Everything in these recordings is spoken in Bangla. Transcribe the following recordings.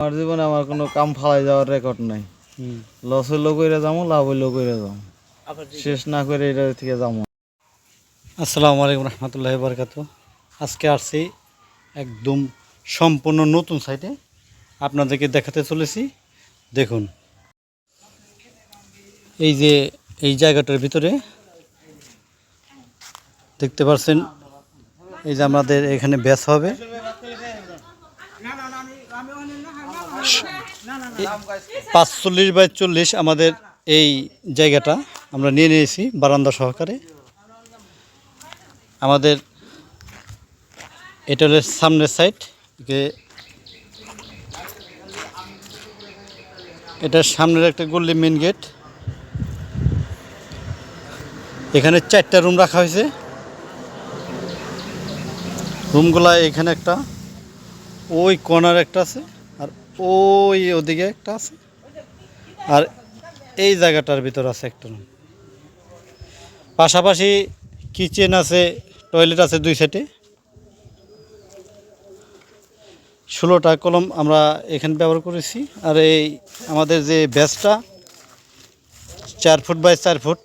আমার জীবনে আমার কোনো কাম ফালাই যাওয়ার রেকর্ড নাই। লস হইলেও কইরা যাব লাভ হইলেও কইরা যাব শেষ না করে এটা থেকে যাব আসসালামু আলাইকুম রহমতুল্লাহ বরকাত আজকে আসছি একদম সম্পূর্ণ নতুন সাইটে আপনাদেরকে দেখাতে চলেছি। দেখুন। এই যে এই জায়গাটার ভিতরে দেখতে পাচ্ছেন এই যে আমাদের এখানে ব্যাস হবে। পাঁচচল্লিশ বাই চল্লিশ আমাদের এই জায়গাটা আমরা নিয়ে নিয়েছি বারান্দা সহকারে। আমাদের এটা হলো সামনের সাইড এটার সামনের একটা গল্লি মেন গেট এখানে চারটা রুম রাখা হয়েছে। রুমগুলা এখানে একটা ওই কর্নার একটা আছে। ওই ওদিকে একটা আছে। আর এই জায়গাটার ভিতর আছে একটা রুম পাশাপাশি কিচেন আছে টয়লেট আছে দুই সাইডে ষোলোটা কলম আমরা এখানে ব্যবহার করেছি। আর এই আমাদের যে ব্যাসটা চার ফুট বাই চার ফুট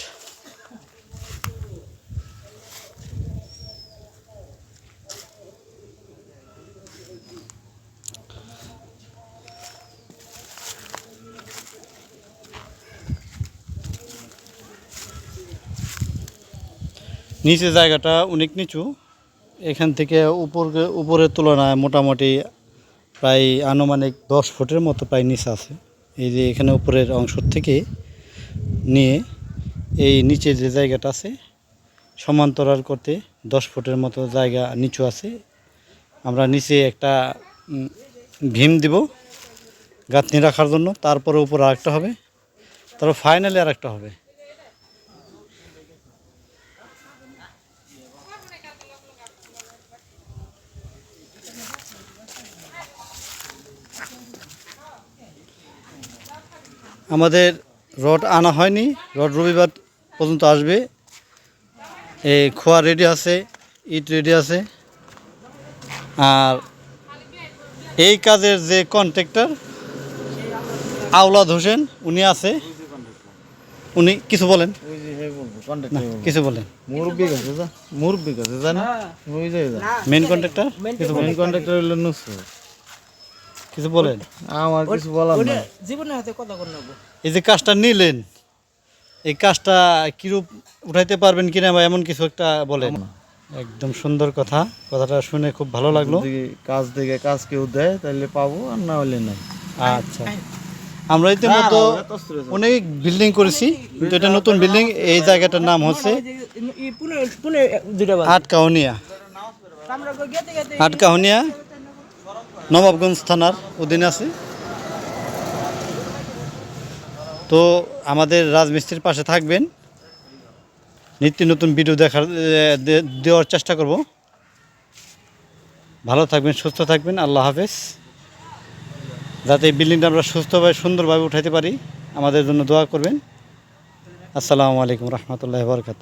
নিচে জায়গাটা অনেক নিচু। এখান থেকে উপর উপরের তুলনায় মোটামুটি প্রায় আনুমানিক দশ ফুটের মতো প্রায় নিচে আছে। এই যে এখানে উপরের অংশ থেকে নিয়ে এই নিচে যে জায়গাটা আছে, সমান্তরাল করতে দশ ফুটের মতো জায়গা নিচু আছে। আমরা নিচে একটা ভীম দিব গাঁথনি রাখার জন্য, তারপরে উপরে আরেকটা হবে, তারপর ফাইনালি আরেকটা হবে। আমাদের রড আনা হয়নি রড রবিবার পর্যন্ত আসবে। এই খোয়া রেডি আছে ইট রেডি আছে। আর এই কাজের যে কন্ট্রাক্টর আওলাদ হোসেন উনি আছে। উনি কিছু বলেন। কিছু বলেন। মুরব্বী কাছে যা মুরব্বী কাছে জানা মেন কন্ট্রাক্টর মেন কন্ট্রাক্টর হইল নুসরত। কিছু বলেন? আমার কিছু বলার নাই। জীবনের হাতে কথা কর নেব। এই যে কাজটা নিলেন এই কাজটা কিরূপ উঠাইতে পারবেন কিনা বা এমন কিছু একটা বলেন? একদম সুন্দর কথা কথাটা শুনে খুব ভালো লাগল। যদি কাজ থেকে কাজ কেউ দেয় তাহলে পাবো আর না হলে নাই। আচ্ছা। আমরা ইতিমধ্যে অনেক বিল্ডিং করেছি কিন্তু এটা নতুন বিল্ডিং এই জায়গাটার নাম হচ্ছে পুনে পুনে নবাবগঞ্জ থানার অধীনে আছি। তো আমাদের রাজমিস্ত্রির পাশে থাকবেন। নিত্য নতুন ভিডিও দেখার দেওয়ার চেষ্টা করব। ভালো থাকবেন, সুস্থ থাকবেন, আল্লাহ হাফেজ। যাতে এই বিল্ডিংটা আমরা সুস্থভাবে, সুন্দরভাবে উঠাইতে পারি, আমাদের জন্য দোয়া করবেন। আসসালামু আলাইকুম রহমতুল্লাহ বরকাত